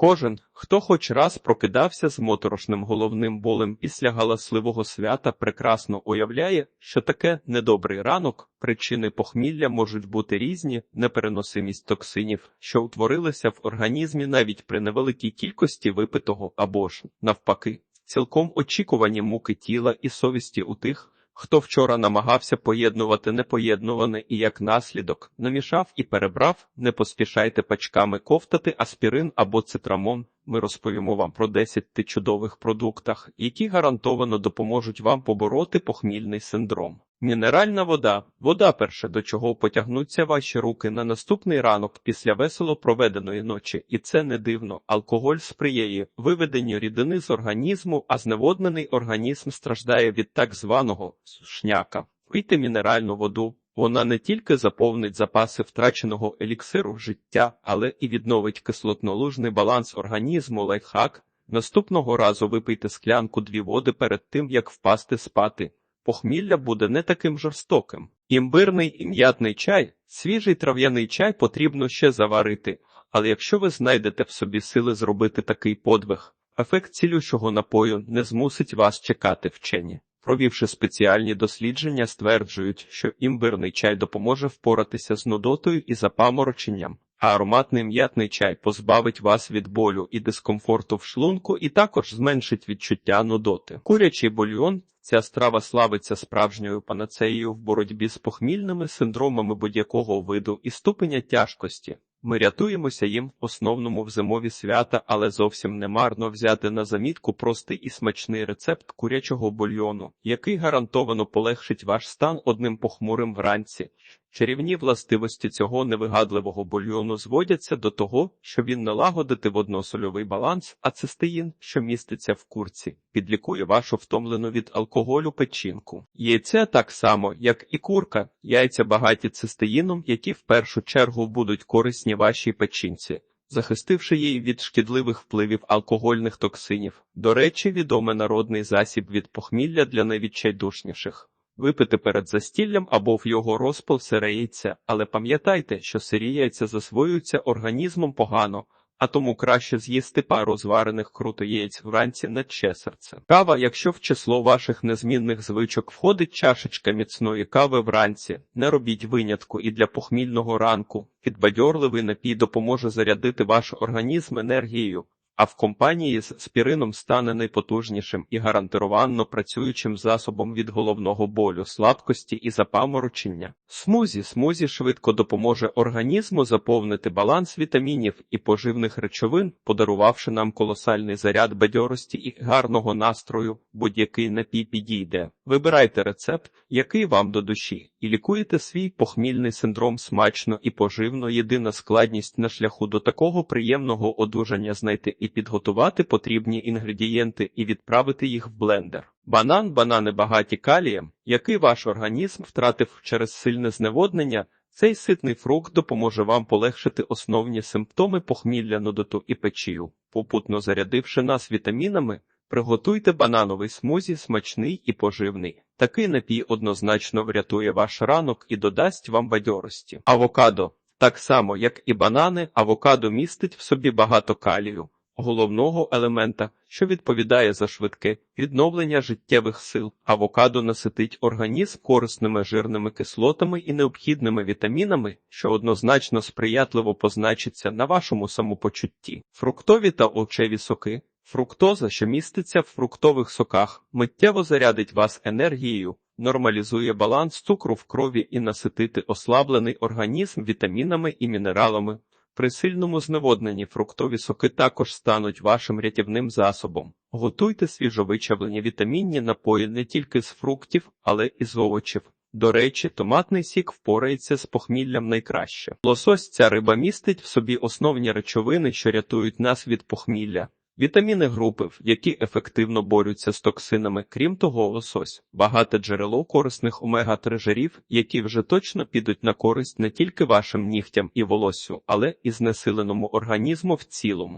Кожен, хто хоч раз прокидався з моторошним головним болем після галасливого свята, прекрасно уявляє, що таке недобрий ранок, причини похмілля можуть бути різні, непереносимість токсинів, що утворилися в організмі навіть при невеликій кількості випитого або ж, навпаки, цілком очікувані муки тіла і совісті у тих, Хто вчора намагався поєднувати непоєднуване і як наслідок намішав і перебрав, не поспішайте пачками ковтати аспірин або цитрамон. Ми розповімо вам про 10 чудових продуктах, які гарантовано допоможуть вам побороти похмільний синдром. Мінеральна вода вода перше, до чого потягнуться ваші руки на наступний ранок після весело проведеної ночі, і це не дивно. Алкоголь сприяє виведенню рідини з організму, а зневоднений організм страждає від так званого сушняка. Пийте мінеральну воду. Вона не тільки заповнить запаси втраченого еліксиру життя, але і відновить кислотнолужний баланс організму лайфхак. Наступного разу випийте склянку дві води перед тим, як впасти спати. Похмілля буде не таким жорстоким. Імбирний і м'ятний чай, свіжий трав'яний чай потрібно ще заварити, але якщо ви знайдете в собі сили зробити такий подвиг, ефект цілющого напою не змусить вас чекати вчені. Провівши спеціальні дослідження, стверджують, що імбирний чай допоможе впоратися з нудотою і запамороченням, а ароматний м'ятний чай позбавить вас від болю і дискомфорту в шлунку і також зменшить відчуття нудоти. Курячий бульйон ця страва славиться справжньою панацеєю в боротьбі з похмільними синдромами будь-якого виду і ступеня тяжкості. Ми рятуємося їм в основному в зимові свята, але зовсім не марно взяти на замітку простий і смачний рецепт курячого бульйону, який гарантовано полегшить ваш стан одним похмурим вранці. Чарівні властивості цього невигадливого бульйону зводяться до того, що він налагодити водносольовий баланс, а цистеїн, що міститься в курці, підлікує вашу втомлену від алкоголю печінку. Яйце так само, як і курка, яйця багаті цистеїном, які в першу чергу будуть корисні вашій печінці. Захистивши її від шкідливих впливів алкогольних токсинів, до речі, відомий народний засіб від похмілля для найвідчайдушніших. Випити перед застіллям або в його розпал сире яйця, але пам'ятайте, що сирі яйця засвоюються організмом погано, а тому краще з'їсти пару зварених круто вранці на че серце. Кава, якщо в число ваших незмінних звичок входить чашечка міцної кави вранці, не робіть винятку і для похмільного ранку. Підбадьорливий напій допоможе зарядити ваш організм енергією а в компанії з спірином стане найпотужнішим і гарантировано працюючим засобом від головного болю, слабкості і запаморочення. Смузі смузі швидко допоможе організму заповнити баланс вітамінів і поживних речовин, подарувавши нам колосальний заряд бадьорості і гарного настрою, будь-який напій підійде. Вибирайте рецепт, який вам до душі, і лікуєте свій похмільний синдром смачно і поживно. Єдина складність на шляху до такого приємного одужання знайти і підготувати потрібні інгредієнти і відправити їх в блендер. Банан, банани багаті калієм, який ваш організм втратив через сильне зневоднення. Цей ситний фрукт допоможе вам полегшити основні симптоми похмілля нудоту і печію, попутно зарядивши нас вітамінами. Приготуйте банановий смузі смачний і поживний. Такий напій однозначно врятує ваш ранок і додасть вам бадьорості. Авокадо так само, як і банани, авокадо містить в собі багато калію, головного елемента, що відповідає за швидке відновлення життєвих сил. Авокадо наситить організм корисними жирними кислотами і необхідними вітамінами, що однозначно сприятливо позначиться на вашому самопочутті. Фруктові та овчеві соки. Фруктоза, що міститься в фруктових соках, миттєво зарядить вас енергією, нормалізує баланс цукру в крові і наситити ослаблений організм вітамінами і мінералами. При сильному зневодненні фруктові соки також стануть вашим рятівним засобом. Готуйте свіжовичавлені вітамінні напої не тільки з фруктів, але і з овочів. До речі, томатний сік впорається з похміллям найкраще. Лосось ця риба містить в собі основні речовини, що рятують нас від похмілля. Вітаміни групи, які ефективно борються з токсинами, крім того, лосось багате джерело корисних омега-3 жирів, які вже точно підуть на користь не тільки вашим нігтям і волоссю, але і знесиленому організму в цілому.